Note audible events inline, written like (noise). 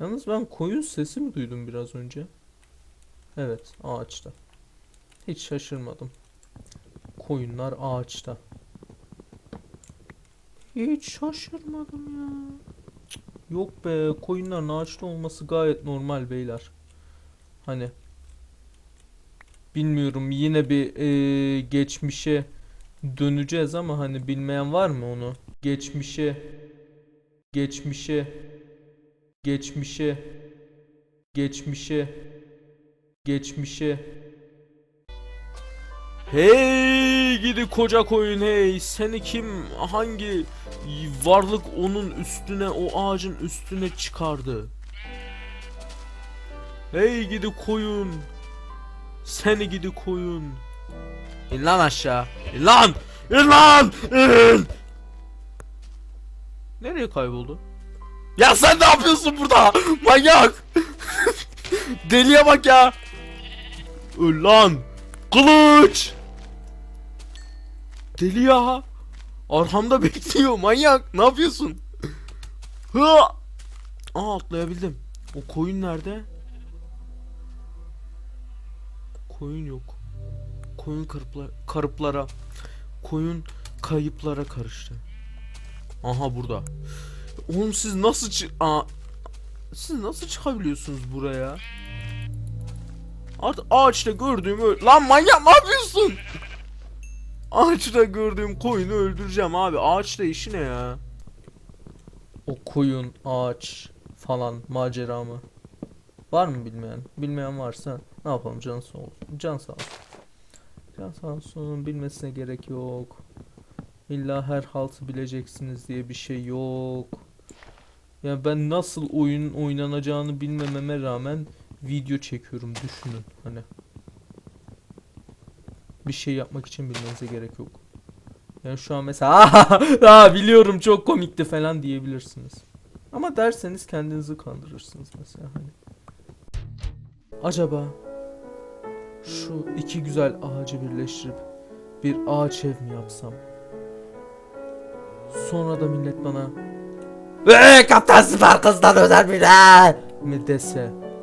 Yalnız ben koyun sesi mi duydum biraz önce? Evet, ağaçta. Hiç şaşırmadım. Koyunlar ağaçta. Hiç şaşırmadım ya. Yok be, koyunların ağaçta olması gayet normal beyler. Hani bilmiyorum yine bir eee, geçmişe döneceğiz ama hani bilmeyen var mı onu? Geçmişe geçmişe geçmişe geçmişe geçmişe Hey gidi koca koyun hey seni kim hangi varlık onun üstüne o ağacın üstüne çıkardı? Hey gidi koyun seni gidi koyun İn lan aşağı İn lan İn lan İn Nereye kayboldu? Ya sen ne yapıyorsun burada? Manyak! (laughs) Deliye bak ya! Öl lan! Kılıç! Deli ya! Arkamda (laughs) bekliyor manyak! Ne yapıyorsun? Hı! Aa atlayabildim. O koyun nerede? Koyun yok. Koyun kırıpla karıplara. Koyun kayıplara karıştı. Aha burada. Oğlum siz nasıl çı Aa, siz nasıl çıkabiliyorsunuz buraya? Artık ağaçta gördüğüm ö- Lan manyak ne yapıyorsun? Ağaçta gördüğüm koyunu öldüreceğim abi. Ağaçta işi ne ya? O koyun, ağaç falan macera mı? Var mı bilmeyen? Bilmeyen varsa ne yapalım can sağ olsun. Can sağ olsun. Can sağ olsun bilmesine gerek yok. İlla her haltı bileceksiniz diye bir şey yok. Ya ben nasıl oyun oynanacağını bilmememe rağmen video çekiyorum düşünün hani. Bir şey yapmak için bilmenize gerek yok. Yani şu an mesela (laughs) "Aa, biliyorum çok komikti falan diyebilirsiniz. Ama derseniz kendinizi kandırırsınız mesela hani. Acaba şu iki güzel ağacı birleştirip bir ağaç ev mi yapsam? Sonra da millet bana Kaptan Süper Kız'dan özel bir mi dese